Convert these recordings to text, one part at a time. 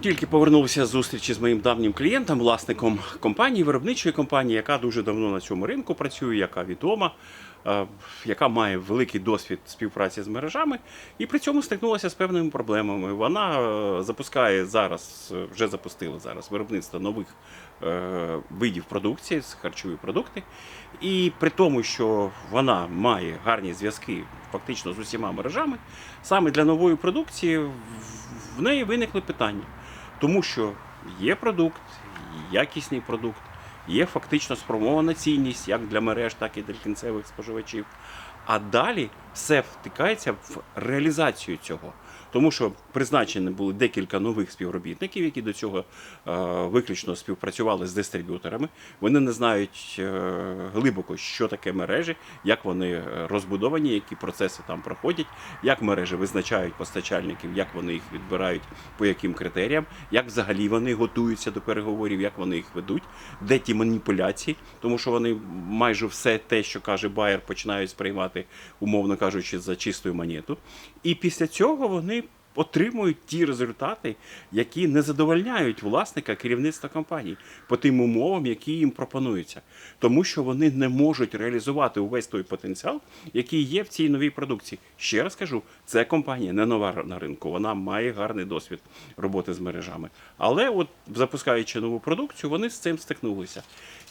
Тільки повернувся з зустрічі з моїм давнім клієнтом, власником компанії, виробничої компанії, яка дуже давно на цьому ринку працює, яка відома, е, яка має великий досвід співпраці з мережами, і при цьому стикнулася з певними проблемами. Вона е, запускає зараз, вже запустила зараз виробництво нових е, видів продукції, з харчові продукти. І при тому, що вона має гарні зв'язки фактично з усіма мережами, саме для нової продукції в неї виникли питання. Тому що є продукт, якісний продукт, є фактично сформована цінність як для мереж, так і для кінцевих споживачів. А далі все втикається в реалізацію цього. Тому що призначені були декілька нових співробітників, які до цього е, виключно співпрацювали з дистриб'юторами. Вони не знають е, глибоко, що таке мережі, як вони е, розбудовані, які процеси там проходять, як мережі визначають постачальників, як вони їх відбирають, по яким критеріям, як взагалі вони готуються до переговорів, як вони їх ведуть, де ті маніпуляції, тому що вони майже все те, що каже Байер, починають сприймати, умовно кажучи, за чистою монету. І після цього вони отримують ті результати, які не задовольняють власника керівництва компанії по тим умовам, які їм пропонуються, тому що вони не можуть реалізувати увесь той потенціал, який є в цій новій продукції. Ще раз кажу, це компанія не нова на ринку, вона має гарний досвід роботи з мережами. Але, от запускаючи нову продукцію, вони з цим стикнулися.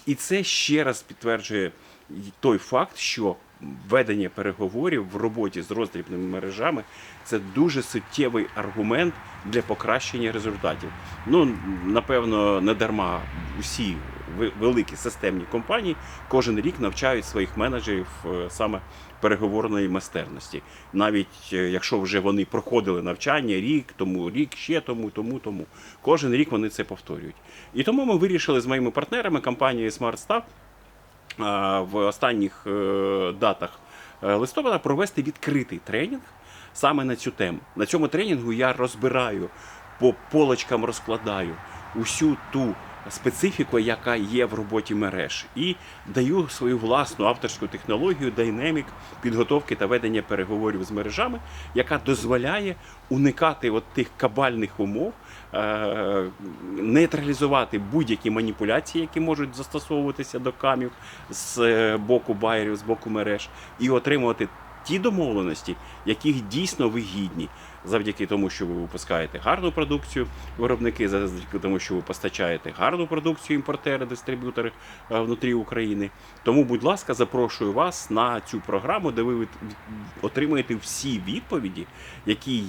І це ще раз підтверджує той факт, що ведення переговорів в роботі з роздрібними мережами це дуже суттєвий аргумент для покращення результатів. Ну напевно, не дарма усі великі системні компанії кожен рік навчають своїх менеджерів е, саме переговорної майстерності. Навіть е, якщо вже вони проходили навчання рік тому, рік ще тому, тому, тому. Кожен рік вони це повторюють. І тому ми вирішили з моїми партнерами компанією SmartStaff в останніх е, датах е, листопада провести відкритий тренінг саме на цю тему. На цьому тренінгу я розбираю по полочкам розкладаю усю ту специфіку, яка є в роботі мереж, і даю свою власну авторську технологію Dynamic підготовки та ведення переговорів з мережами, яка дозволяє уникати от тих кабальних умов, е, нейтралізувати будь-які маніпуляції, які можуть застосовуватися до камів з е, боку байерів, з боку мереж, і отримувати ті домовленості, яких дійсно вигідні, завдяки тому, що ви випускаєте гарну продукцію, виробники, завдяки тому, що ви постачаєте гарну продукцію, імпортери, дистриб'ютори е, внутрі України. Тому, будь ласка, запрошую вас на цю програму, де ви отримаєте всі відповіді, які є.